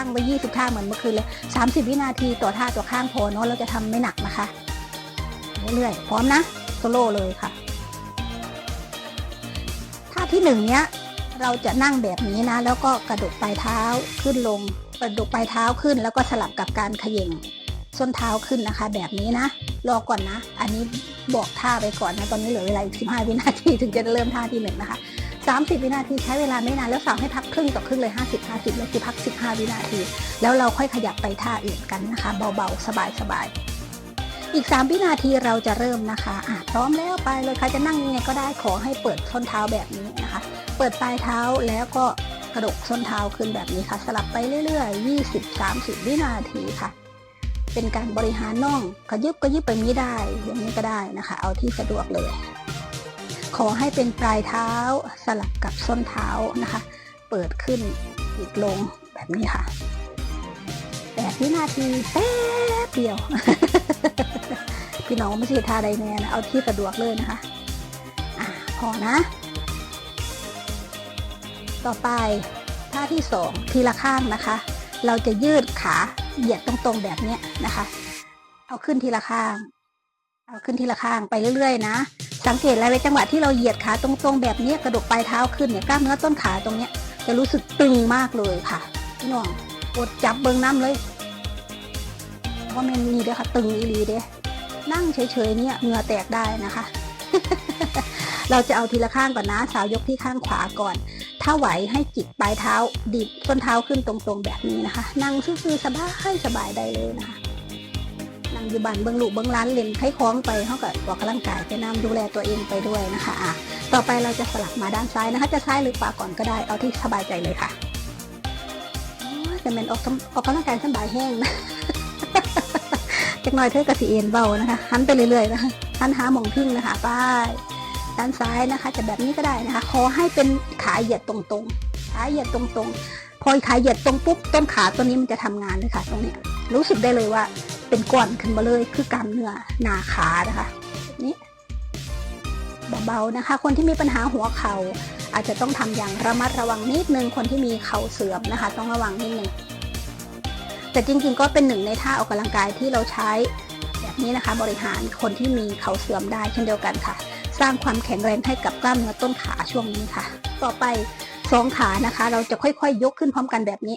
ตั้งไว้ 20 ท่าเหมือนเมื่อคืนเลย 30 วินาทีต่อท่าต่อข้างพอเนาะเราจะทำไม่หนักนะคะ เรื่อยๆ พร้อมนะโซโล่เลยค่ะ ท่าที่หนึ่งเนี้ยเราจะนั่งแบบนี้นะ แล้วก็กระดกปลายเท้าขึ้นลง กระดกปลายเท้าขึ้น แล้วก็สลับกับการเขย่งส้นเท้าขึ้นนะคะ แบบนี้นะ รอก่อนนะ อันนี้บอกท่าไปก่อนนะ ตอนนี้เหลือเวลาอีก15วินาที ถึงจะเริ่มท่าที่หนึ่งนะคะ 30 วินาทีใช้เวลาไม่นานแล้วสั่งให้พักครึ่งต่อครึ่งเลย 50 50แล้วคือพัก 15 วินาที แล้วเราค่อยขยับไปท่าอื่นกันนะคะ เบาๆ สบายๆ อีก 3 วินาทีเราจะเริ่มนะคะอะพร้อมแล้วไปเลยใครจะนั่งยังไงก็ได้ขอให้เปิดส้นเท้าแบบนี้นะคะ เปิดปลายเท้าแล้วก็กระดกส้นเท้าขึ้นแบบนี้ค่ะ สลับไปเรื่อยๆ 20-30 วินาทีค่ะเป็นการบริหารน่องขยึบก็ยึบไปนี้ได้อย่างนี้ก็ได้นะคะ เอาที่สะดวกเลย อให้เป็นปลายเท้าสลับกับส้นเท้านะคะ เปิดขึ้นอีกลงแบบนี้ค่ะแปดวินาทีแป๊บเดียว พี่น้องไม่ใช่ทาใดแนนะเอาที่สะดวกเลยนะคะอะพอนะ ต่อไปท่าที่สองทีละข้างนะคะ เราจะยืดขาเหยียดตรงๆแบบนี้นะคะ เอาขึ้นทีละข้าง เอาขึ้นทีละข้างไปเรื่อยๆนะ สังเกตอะไรไว้จังหวะที่เราเหยียดขาตรงๆแบบนี้กระดกปลายเท้าขึ้นเนี่ยกล้ามเนื้อต้นขาตรงเนี้ยจะรู้สึกตึงมากเลยค่ะพี่น้องกดจับเบิ้งน้ำเลยว่ามันนี่เด้อค่ะตึงอีหลีเด้นั่งเฉยๆเนี่ยเหงื่อแตกได้นะคะ เราจะเอาทีละข้างก่อนนะสาวยกที่ข้างขวาก่อน ถ้าไหวให้จิกปลายเท้าดิบส้นเท้าขึ้นตรงๆแบบนี้นะคะ นั่งซื่อๆสบายสบายได้เลยนะคะ นั่งอยู่บ้านเบิ้องลูกเบิ้องร้านเล่นไข้คล้องไปเขาก็ออกกำลังกายไปนำดูแลตัวเองไปด้วยนะคะอะต่อไปเราจะสลับมาด้านซ้ายนะคะ จะซ้ายหรือขวาก่อนก็ได้เอาที่สบายใจเลยค่ะโอ้ยแต่เป็นออกออกกำลังกายสบายแห้งนะจักน่อยเธอกระสีเอ็นเบานะคะหันไปเรื่อยๆนะคะหันหาหมองพึ่งนะคะไป้ายด้านซ้ายนะคะ จะแบบนี้ก็ได้นะคะขอให้เป็นขาเหยียดตรงๆขาเหยียดตรงๆพอขาเหยียดตรงปุ๊บต้นขาตัวนี้มันจะทำงานเลยค่ะตรงนี้รู้สึกได้เลยว่า เป็นก้อนขึ้นมาเลยคือกล้ามเนื้อหนาขานะคะแบบนี้เบาๆนะคะ คนที่มีปัญหาหัวเขา่าอาจจะต้องทำอย่างระมัดระวังนิดนึงคนที่มีเข่าเสื่อมนะคะ ต้องระวังนิดนึงแต่จริงๆก็เป็นหนึ่งในท่าออกกำลังกายที่เราใช้ แบบนี้นะคะ บริหารคนที่มีเข่าเสื่อมได้เช่นเดียวกันค่ะ สร้างความแข็งแรงให้กับกล้ามเนื้อต้นขาช่วงนี้ค่ะ ต่อไปสองขานะคะ เราจะค่อยๆยกขึ้นพร้อมกันแบบนี้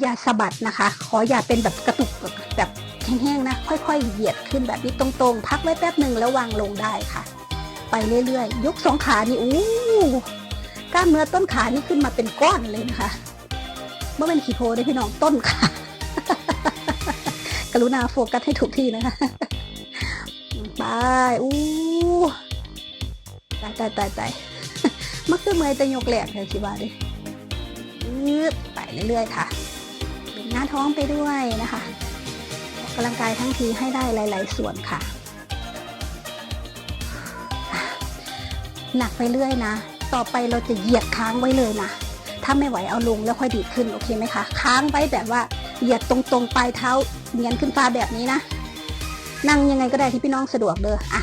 อย่าสะบัดนะคะ ขออย่าเป็นแบบกระตุก แบบแห้งๆนะ ค่อยๆ เหยียดขึ้นแบบนี้ตรงๆ พักไว้แป๊บหนึ่งแล้ววางลงได้ค่ะ ไปเรื่อยๆ ยกสองขานี่อู้กล้ามเนื้อต้นขานี่ขึ้นมาเป็นก้อนเลยนะคะเมื่อเป็นขีโพได้พี่น้องต้นขากรุณาโฟกัสให้ถูกที่นะคะไปอู้ตายตายตายตายมักจะเมื่อยแต่ยกแหลกเลยสิบาดิยืดไปเรื่อยๆค่ะ เป็นหน้าท้องไปด้วยนะคะ กกำลังกายทั้งทีให้ได้หลาย ๆ ส่วนค่ะ หนักไปเรื่อยนะ ต่อไปเราจะเหยียดค้างไว้เลยนะ ถ้าไม่ไหวเอาลงแล้วค่อยดีดขึ้นโอเคไหมคะ ค้างไว้แบบว่าเหยียดตรงๆปลายเท้าเนียนขึ้นฟ้าแบบนี้นะ นั่งยังไงก็ได้ที่พี่น้องสะดวกเด้ออะ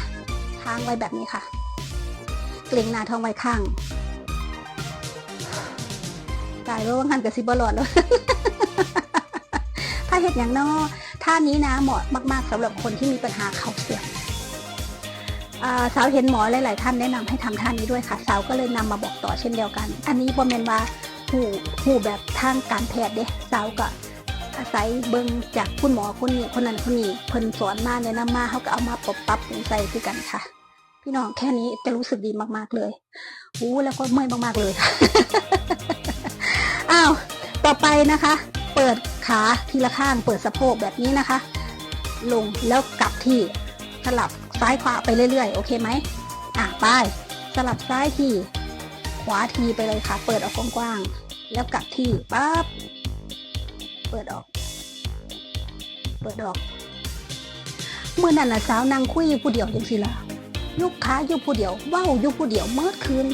ค้างไว้แบบนี้ค่ะ เกรงหน้าท้องไว้ข้างกายว่าว่างหันกับซิบอลอดแล้วถ้าเห็ดอย่างนอ ท่านี้นะเหมาะมาก ๆสำหรับคนที่มีปัญหาเข่าเสื่อมสาวเห็นหมอหลาย ๆ ท่านแนะนำให้ทำท่านี้ด้วยค่ะสาวก็เลยนำมาบอกต่อเช่นเดียวกัน อันนี้บอมเมนว่าหูหูแบบทางการแพทย์เด้สาวก็อาศัยเบิ่งจากคุณหมอคนนี้คนนั้นคนนี้เพิ่นสอนมาแนะนำมาเขาก็เอามาปรับปรับใส่คือกันค่ะ พี่น้องแค่นี้จะรู้สึกดีมาก ๆ เลยอู้แล้วก็เมื่อยมาก ๆ เลยอ้าวต่อไปนะคะ เปิด ขาทีละข้างเปิดสะโพกแบบนี้นะคะ ลงแล้วกลับที่สลับซ้ายขวาไปเรื่อยๆ โอเคไหมอะไปสลับซ้ายทีขวาทีไปเลยค่ะ เปิดออกกว้างๆแล้วกลับที่ปั๊บเปิดออก เปิดออกเมื่อนั้นน่ะสาวนางคุยอยู่ผู้เดียวจังสิล่ะยุกขาอยู่ผู้เดียวเว้าอยู่ผู้เดียวเมื่อคืน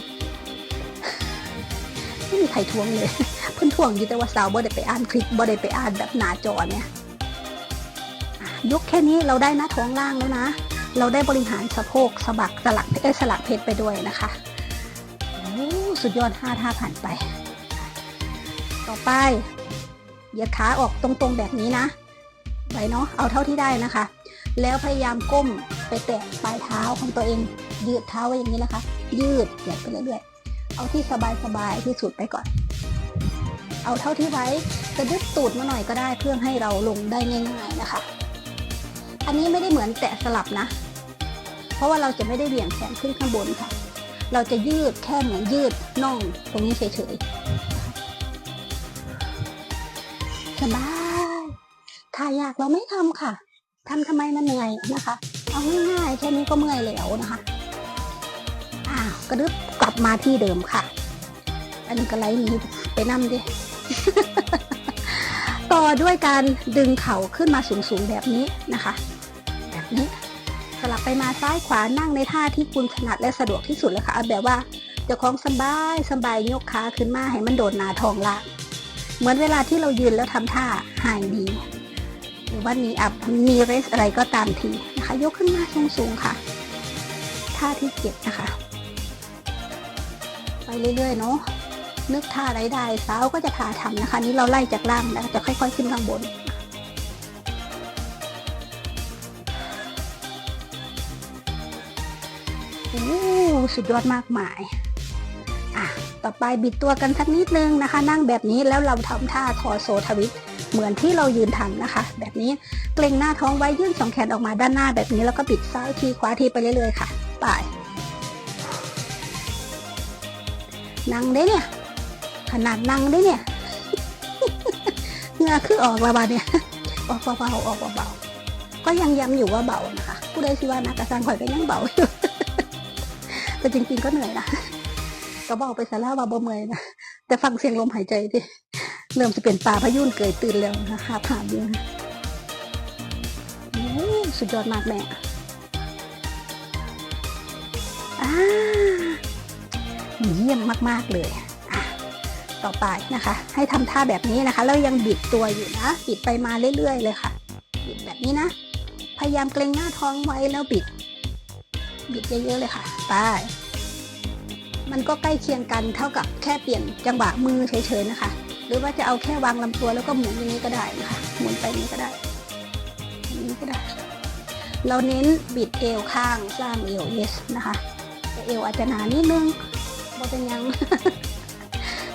ไม่มีใครทวงเลย เพิ่นทวงอยู่แต่ว่าสาวบ่ได้ไปอ่านคลิปบ่ได้ไปอ่านแบบหน้าจอเนี่ยยกแค่นี้เราได้หน้าท้องล่างแล้วนะ เราได้บริหารสะโพกสะบักสลักเอสลักเพชรไปด้วยนะคะโอ้สุดยอดห้าท่าผ่านไป ต่อไปเหยียดขาออกตรงๆแบบนี้นะไว้เนาะเอาเท่าที่ได้นะคะ แล้วพยายามก้มไปแตะปลายเท้าของตัวเอง ยืดเท้าไว้อย่างนี้นะคะ ยืดเหยียดไปเรื่อยๆ เอาที่สบายๆที่สุดไปก่อน เอาเท่าที่ไว้กระดึบตูดมาหน่อยก็ได้เพื่อให้เราลงได้ง่ายๆนะคะ อันนี้ไม่ได้เหมือนแตะสลับนะ เพราะว่าเราจะไม่ได้เหวี่ยงแขนขึ้นข้างบนค่ะ เราจะยืดแค่เหมือนยืดน่องตรงนี้เฉยๆสบายถ้าอยากเราไม่ทำค่ะทำทำไมมันเหนื่อยนะคะ เอาง่ายๆแค่นี้ก็เมื่อยแล้วนะคะ อ้าวกระดึบ กลับมาที่เดิมค่ะ อันนี้ก็ไล่นี้ไปนั่ดิ ต่อด้วยการดึงเข่าขึ้นมาสูงๆแบบนี้นะคะ แบบนี้สลับไปมาซ้ายขวานั่งในท่าที่คุณถนัดและสะดวกที่สุดเลยค่ะเอาแบบว่าเจ้าของสบายสบายยกขาขึ้นมาให้มันโดดหนาทองล่างเหมือนเวลาที่เรายืนแล้วทำท่าหายดีหรือว่ามีอัพมีเรสอะไรก็ตามทีนะคะ ยกขึ้นมาสูงๆค่ะ ท่าที่เจ็ดนะคะ ไปเรื่อยๆเนาะนึกท่าอะไรได้สาวก็จะพาทำนะคะ นี่เราไล่จากล่างแล้วจะค่อย ๆ ขึ้นข้างบนโอ้สุดยอดมากมายอะต่อไปบิดตัวกันสักนิดนึงนะคะ นั่งแบบนี้แล้วเราทำท่าทอโซทวิตเหมือนที่เรายืนทำนะคะ แบบนี้เกรงหน้าท้องไว้ยื่นสองแขนออกมาด้านหน้าแบบนี้แล้วก็บิดซ้ายทีขวาทีไปเรื่อยๆค่ะไป นั่งได้เนี่ย ขนาดนั่งได้เนี่ยเหงื่อคือออกและบาดเนี่ยออกเบาๆออกเบาๆก็ยังย้ำอยู่ว่าเบานะคะผู้ใดสิว่านะกระซังข่อยก็ยังเบาอยู่แต่จริงๆก็เหนื่อยนะก็บอกไปซะแล้วว่าบ่เมื่อยนะแต่ฟังเสียงลมหายใจดิเริ่มจะเป็นปลาพยุนเกยตื่นแล้วนะคะหาผ่านอยู่สุดยอดมากแม่อ่า เยี่ยมมากๆเลยต่อไปนะคะ ให้ทำท่าแบบนี้นะคะแล้วยังบิดตัวอยู่นะ บิดไปมาเรื่อยๆเลยค่ะ บิดแบบนี้นะ พยายามเกรงหน้าท้องไว้แล้วบิด บิดเยอะๆเลยค่ะไปมันก็ใกล้เคียงกันเท่ากับแค่เปลี่ยนจังหวะมือเฉยๆนะคะ หรือว่าจะเอาแค่วางลำตัวแล้วก็หมุนอย่างนี้ก็ได้นะคะหมุนไปนี้ก็ได้นี้ก็ได้ เราเน้นบิดเอวข้างสร้างเอวเอสนะคะแต่เอวอาจจะหนานิดนึง บ่เป็นยัง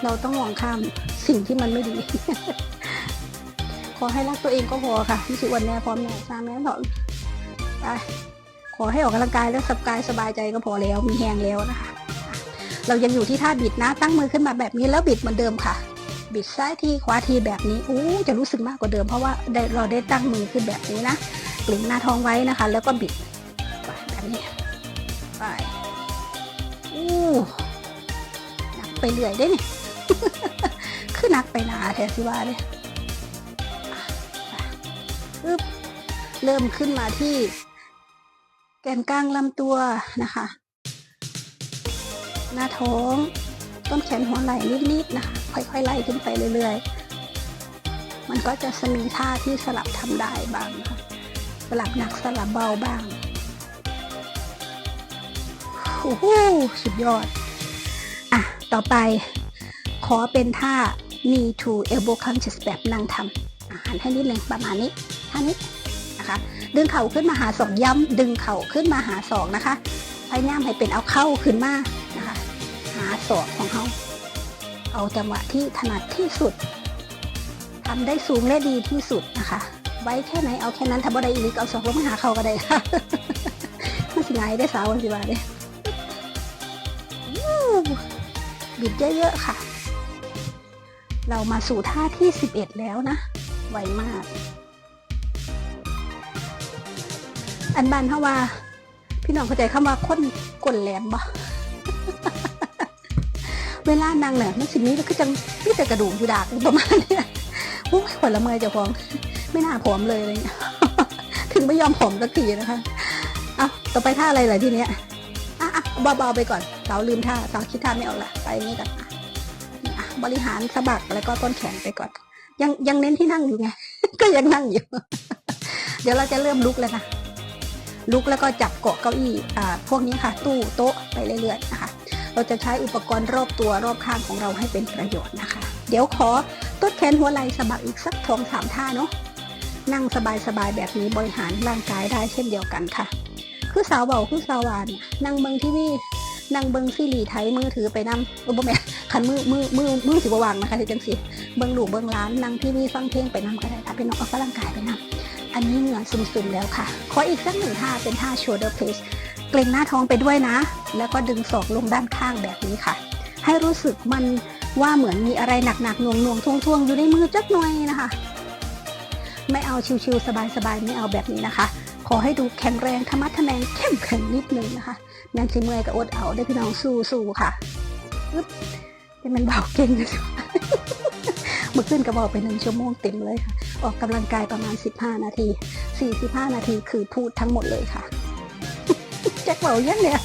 เราต้องมองข้ามสิ่งที่มันไม่ดี ขอให้รักตัวเองก็พอค่ะที่สุดวันแน่พร้อมแน่สร้างแน่นอนไปขอให้ออกกำลังกายแล้วสบายสบายใจก็พอแล้วมีแหงแล้วนะคะ เรายังอยู่ที่ท่าบิดนะ ตั้งมือขึ้นมาแบบนี้แล้วบิดเหมือนเดิมค่ะ บิดซ้ายทีขวาทีแบบนี้อู้จะรู้สึกมากกว่าเดิมเพราะว่าเราได้ตั้งมือขึ้นแบบนี้นะกลิ่งหน้าท้องไว้นะคะ แล้วก็บิดไปแบบนี้ไปอู้หู ไปเรื่อยได้นี่คือนักไปหนาแทนสิว่าเลยอึ๊บเริ่มขึ้นมาที่ แกนกลางลำตัวนะคะ หน้าท้อง ต้นแขนหัวไหล่นิดๆนะคะ ค่อยๆไล่ขึ้นไปเรื่อยๆ มันก็จะมีท่าที่สลับทำได้บ้างะะสลับหนักสลับเบาบ้างโอ้โหสุดยอด ต่อไป ขอเป็นท่า knee to elbow crunches แบบนั่งทำอาหารให้นิดนึงประมาณนี้ท่านี้นะคะ ดึงเข่าขึ้นมาหาสองย้ำดึงเข่าขึ้นมาหาสองนะคะพยายามให้เป็นเอาเข้าขึ้นมานะคะ หาศอกของเขาเอาจังหวะที่ถนัดที่สุดทำได้สูงและดีที่สุดนะคะ ไว้แค่ไหนเอาแค่นั้นถ้าบ่ได้อีกเอาศอกลงมาหาเขาก็ได้ค่ะมันสิไงได้สาววันสิบาเลย บิดเยอะๆค่ะ เรามาสู่ท่าที่สิบเอ็ดแล้วนะ ไวมาก อันบานเฮาว่า พี่น้องเข้าใจคำว่าค้นกลแหลมบ่เวลานั่งเนี่ยมันสิ่งนี้ก็คือจังพี่แต่กระดูกอยู่ดากประมาณเนี้ยโอ้ยขวัญละเมยจะพอง ไม่น่าผอมเลยเงี้ยถึงไม่ยอมผอมสักทีนะคะ เอาต่อไปท่าอะไรล่ะทีเนี้ย เบาๆไปก่อนสาวลืมท่าสาวคิดท่าไม่ออกละไปนี่ก่อนอะบริหารสะบักแล้วก็ต้นแขนไปก่อน ยังยังเน้นที่นั่งอยู่ไง ก็ยังนั่งอยู่ เดี๋ยวเราจะเริ่มลุกแล้วนะลุกแล้วก็จับเกาะเก้าอี้อ่าพวกนี้ค่ะ ตู้โต๊ะไปเรื่อยๆนะคะเราจะใช้อุปกรณ์รอบตัวรอบข้างของเราให้เป็นประโยชน์นะคะ เดี๋ยวขอต้นแขนหัวไหล่สะบักอีกสักทองสามท่าเนาะนั่งสบายๆแบบนี้บริหารร่างกายได้เช่นเดียวกันค่ะ คือสาวเบาคือสาวหวานนั่งเบิงทีวีนั่งเบิงซีรีส์ไทยมือถือไปนำโอ้บ่แม่คันมือมือมือมือสิบวางนะคะที่จังสิเบิงหลูเบิงร้านนั่งทีวีฟังเพลงไปนำก็ได้ค่ะเป็นน้องออกกำลังกายไปนำอันนี้เหงื่อซึมๆแล้วค่ะ ขออีกสักหนึ่งท่าเป็นท่า shoulder press เกรงหน้าท้องไปด้วยนะ แล้วก็ดึงศอกลงด้านข้างแบบนี้ค่ะ ให้รู้สึกมันว่าเหมือนมีอะไรหนักๆหน่วงๆ่วงทวงๆ อยู่ในมือจักหน่อยนะคะ ไม่เอาชิวๆสบายๆไม่เอาแบบนี้นะคะ ขอให้ดูแข็งแรงธรรมะทะแมงเข้มแข็งนิดนึงนะคะแมนสิเมื่อยก็อดเอาได้พี่น้องสู้ๆค่ะอึ๊บเป็นมันเบาเก่งเลยเมื่อขึ้นก็บอกไปหนึ่งชั่วโมงเต็มเลยค่ะ ออกกำลังกายประมาณ 15 นาที 45 นาทีคือพูดทั้งหมดเลยค่ะแจ็คเบายังเนี่ย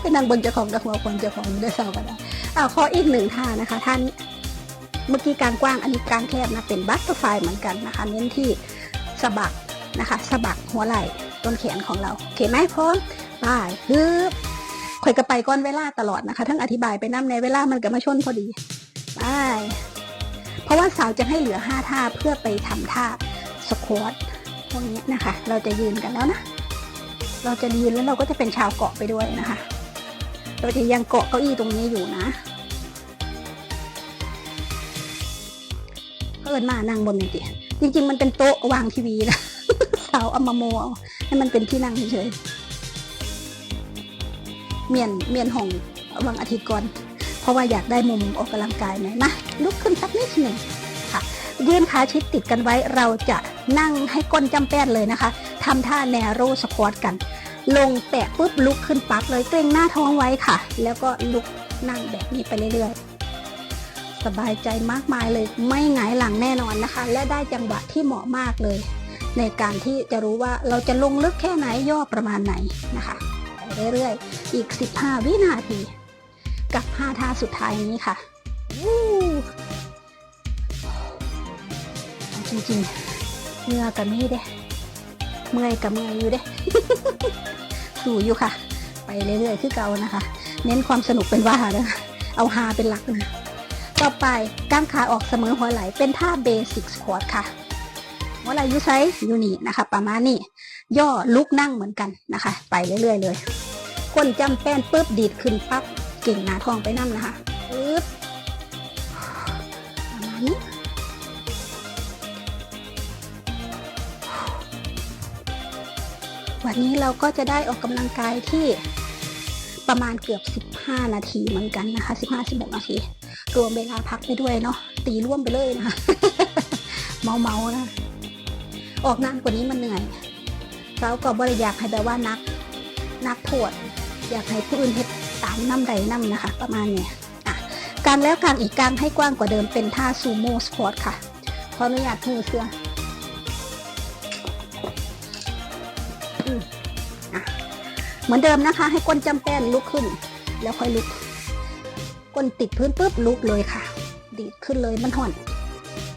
ไปนั่งบนเจ้าของกับหัวคนเจ้าของได้เศร้ากันได้อ่าขออีกหนึ่งท่านะคะท่านเมื่อกี้กางกว้างอันนี้กางแคบนะเป็นบัตเตอร์ไฟเหมือนกันนะคะเน้นที่สะบัก นะคะสะบักหัวไหล่ต้นแขนของเราโอเคไหมพร้อมไปฮึบข่อยกระไปก้อนเวลาตลอดนะคะ ทั้งอธิบายไปน้ำในเวลามันก็มาชนพอดีไปเพราะว่าสาวจะให้เหลือห้าท่าเพื่อไปทำท่าสควอตพวกนี้นะคะ เราจะยืนกันแล้วนะ เราจะยืนแล้วเราก็จะเป็นชาวเกาะไปด้วยนะคะ เราจะยังเกาะเก้าอี้ตรงนี้อยู่นะเอินมานั่งบนนี่ติจริง ๆ มันเป็นโต๊ะวางทีวีนะาเอามาโมเอาให้มันเป็นที่นั่งเฉยๆเมียนเมียนห้องวันอาทิตย์ก่อนเพราะว่าอยากได้มุมออกกำลังกายหน่อยนะลุกขึ้นสักนิดหนึ่งค่ะยื่นขาชิดติดกันไว้เราจะนั่งให้ก้นจำแป้นเลยนะคะทำท่าแนโรสควอตกัน ลงแตะปุ๊บลุกขึ้นปั๊บเลยเกรงหน้าท้องไว้ค่ะ แล้วก็ลุกนั่งแบบนี้ไปเรื่อยๆ สบายใจมากมายเลยไม่หงายหลังแน่นอนนะคะ และได้จังหวะที่เหมาะมากเลย ในการที่จะรู้ว่าเราจะลงลึกแค่ไหนย่อประมาณไหนนะคะไปเรื่อยๆ อีก 15 วินาที กับ 5 ท่าสุดท้ายนี้ค่ะวู้จริงๆเหงื่อกับมีเด้เมื่อยกับเมื่อยอยู่เด้สู่อยู่ค่ะ ไปเรื่อยๆคือเก่านะคะ เน้นความสนุกเป็นว่านะคะเอาฮาเป็นหลักนะต่อไปกางขาออกเสมอหัวไหล่เป็นท่าเบสิกสควอตค่ะ หัวไหล่ยูไซยูนี่นะคะประมาณนี้ย่อลุกนั่งเหมือนกันนะคะ ไปเรื่อยๆเลยก้นจำแป้นปุ๊บดีดขึ้นปั๊บเก่งหนาทองไปนั่งนะคะปึ๊บประมาณนี้วันนี้เราก็จะได้ออกกำลังกายที่ประมาณเกือบ 15 นาทีเหมือนกันนะคะ 15-16 นาที รวมเวลาพักไปด้วยเนาะตีร่วมไปเลยนะคะ เมาๆนะ ออกนานกว่านี้มันเหนื่อยเราก็บริอยากให้แบบว่านักนักโทษอยากให้ผู้อื่นเฮ็ดตามน้ำใดน้ำนะคะ ประมาณเนี้ยอะกางแล้วกางอีกกางให้กว้างกว่าเดิมเป็นท่าซูโม่สควอตค่ะขออนุญาตมือเสื้อเหมือนเดิมนะคะ ให้ก้นจำแป้นลุกขึ้น แล้วค่อยลุก ก้นติดพื้นปุ๊บลุกเลยค่ะ ดีดขึ้นเลยมันห่อน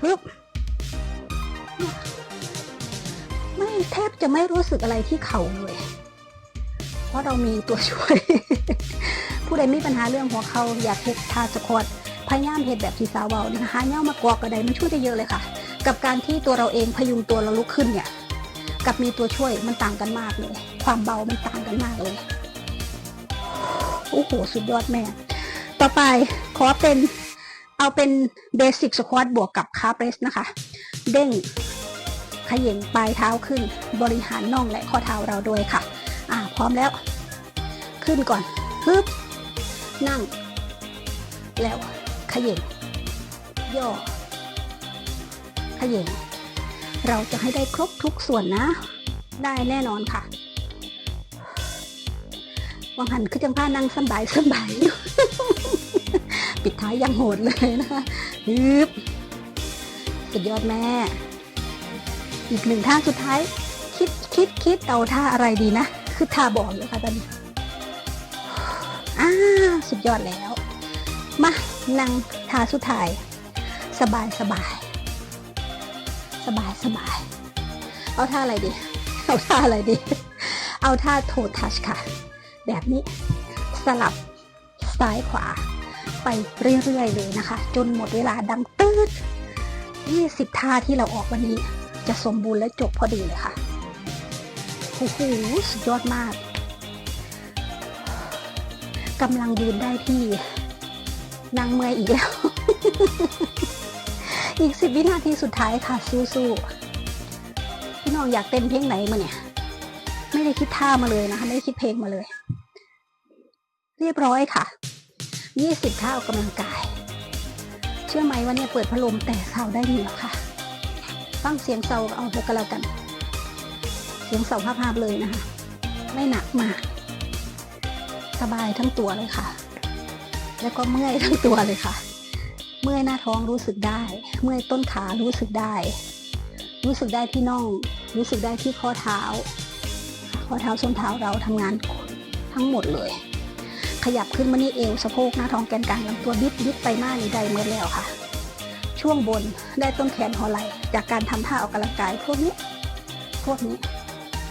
ปึ๊บ แทบจะไม่รู้สึกอะไรที่เข่าเลย เพราะเรามีตัวช่วย ผู้ใดมีปัญหาเรื่องหัวเข่าอยากเฮ็ดท่าสควอตพยายามเฮ็ดแบบที่สาวเบานี่นะคะเน่ามากอกกระไดมันช่วยได้เยอะเลยค่ะ กับการที่ตัวเราเองพยุงตัวเราลุกขึ้นเนี่ย กับมีตัวช่วยมันต่างกันมากเลย ความเบามันต่างกันมากเลย โอ้โห สุดยอดแม่ ต่อไปขอเป็นเอาเป็นเบสิกสควอตบวกกับคาร์เรสนะคะ เด้ง ขย่งปลายเท้าขึ้น บริหารน่องและข้อเท้าเราด้วยค่ะ อ่าพร้อมแล้ว ขึ้นก่อนฮึบนั่ง แล้วขย่งย่อขย่งเราจะให้ได้ครบทุกส่วนนะ ได้แน่นอนค่ะวังหันคือจังผ้านั่งสบายสบายอยู่ปิดท้ายยังโหดเลยนะคะฮึบสุดยอดแม่ อีกหนึ่งท่าสุดท้าย คิดคิดคิดเอาท่าอะไรดีนะ คือท่าบอกอยู่ค่ะตอนนี้อ่าสุดยอดแล้ว มานั่งท่าสุดท้าย สบายสบาย สบายสบาย เอาท่าอะไรดี เอาท่าอะไรดี เอาท่าโททัชค่ะ แบบนี้สลับซ้ายขวา ไปเรื่อยๆเลยนะคะ จนหมดเวลาดังตืด20ท่าที่เราออกวันนี้ จะสมบูรณ์และจบพอดีเลยค่ะโอ้โหสุดยอดมากกำลังยืนได้ที่นั่งเมื่อยอีกแล้ว อีกสิบวินาทีสุดท้ายค่ะสู้ๆพี่น้องอยากเต้นเพลงไหนมาเนี่ย ไม่ได้คิดท่ามาเลยนะคะไม่ได้คิดเพลงมาเลย เรียบร้อยค่ะยี่สิบท่าออกกำลังกาย เชื่อไหมว่าเนี่ยเปิดพัดลมแต่เสาได้เหนือค่ะ ฟังเสียงเสาเอาแล้วก็แล้วกัน เสียงเสาภาพๆเลยนะคะ ไม่หนักมากสบายทั้งตัวเลยค่ะ แล้วก็เมื่อยทั้งตัวเลยค่ะ เมื่อยหน้าท้องรู้สึกได้ เมื่อยต้นขารู้สึกได้ รู้สึกได้ที่น่อง รู้สึกได้ที่ข้อเท้า ข้อเท้าส้นเท้าเราทำงานทั้งหมดเลย ขยับขึ้นมานี่เอวสะโพกหน้าท้องแกนกลางลำตัวบิดบิดไปมากนี่ได้เมื่อแล้วค่ะ ช่วงบนได้ต้นแขนหอไหล่จากการทำท่าออกกำลังกายพวกนี้ พวกนี้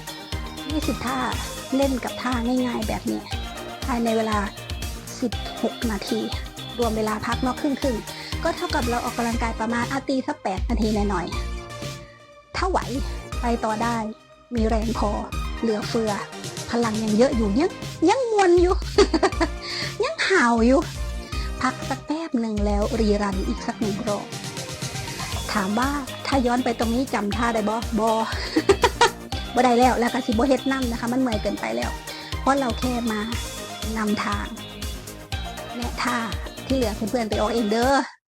20ท่าเล่นกับท่าง่ายๆ แบบนี้ ภายในเวลา 16 นาที รวมเวลาพักนอกครึ่งครึ่งก็เท่ากับเราออกกำลังกายประมาณอาตีสัก 8 นาทีหน่อยๆ ถ้าไหวไปต่อได้ มีแรงพอ เหลือเฟือ พลังยังเยอะอยู่ยังยังมวนอยู่ ยังห่าวอยู่ พักสักแป๊บหนึ่งแล้วรีรันอีกสักหนึ่งรอบถามว่าถ้าย้อนไปตรงนี้จำท่าได้บอบบ่ได้แล้วแล้วก็สิบ่เฮ็ดนั่นะคะ มันเมื่อยเกินไปแล้ว เพราะเราแค่มานำทางแนะท่าที่เหลือเพื่อนๆไปออกเองเด้อ